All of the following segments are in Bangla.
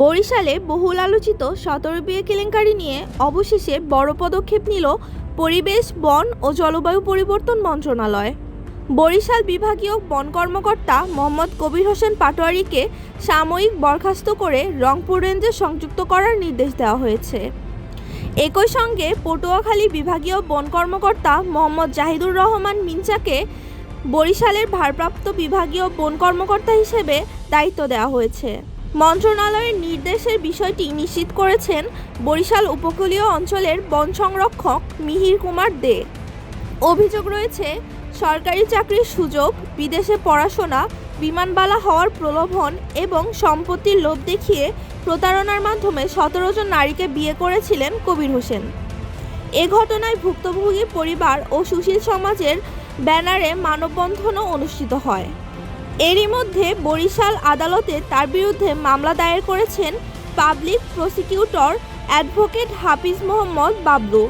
বরিশালে বহুল আলোচিত সতেরো বিয়ে কেলেঙ্কারি নিয়ে অবশেষে বড় পদক্ষেপ নিল পরিবেশ, বন ও জলবায়ু পরিবর্তন মন্ত্রণালয়। বরিশাল বিভাগীয় বন কর্মকর্তা মোহাম্মদ কবির হোসেন পাটোয়ারিকে সাময়িক বরখাস্ত করে রংপুর রেঞ্জে সংযুক্ত করার নির্দেশ দেওয়া হয়েছে। একই সঙ্গে পটুয়াখালী বিভাগীয় বন কর্মকর্তা মোহাম্মদ জাহিদুর রহমান মিঞ্চাকে বরিশালের ভারপ্রাপ্ত বিভাগীয় বন কর্মকর্তা হিসেবে দায়িত্ব দেওয়া হয়েছে। মন্ত্রণালয়ের নির্দেশের বিষয়টি নিশ্চিত করেছেন বরিশাল উপকূলীয় অঞ্চলের বন সংরক্ষক মিহির কুমার দে। অভিযোগ রয়েছে, সরকারি চাকরির সুযোগ, বিদেশে পড়াশোনা, বিমানবালা হওয়ার প্রলোভন এবং সম্পত্তির লোভ দেখিয়ে প্রতারণার মাধ্যমে সতেরো জন নারীকে বিয়ে করেছিলেন কবির হোসেন। এ ঘটনায় ভুক্তভোগী পরিবার ও সুশীল সমাজের ব্যানারে মানববন্ধনও অনুষ্ঠিত হয়। এরই মধ্যে বরিশাল আদালতে তার বিরুদ্ধে মামলা দায়ের করেছেন public prosecutor advocate Hafiz Mohammad Bablu.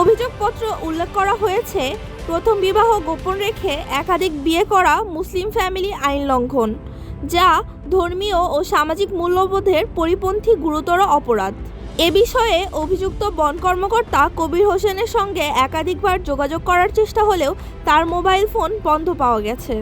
অভিযোগপত্র উল্লেখ করা হয়েছে, প্রথম বিবাহ গোপন রেখে একাধিক বিয়ে করা মুসলিম ফ্যামিলি আইন লঙ্ঘন, যা ধর্মীয় ও সামাজিক মূল্যবোধের পরিপন্থী গুরুতর অপরাধ। এ বিষয়ে অভিযুক্ত বন কর্মকর্তা কবির হোসেনের সঙ্গে একাধিকবার যোগাযোগ করার চেষ্টা হলেও তার মোবাইল ফোন বন্ধ পাওয়া গেছে।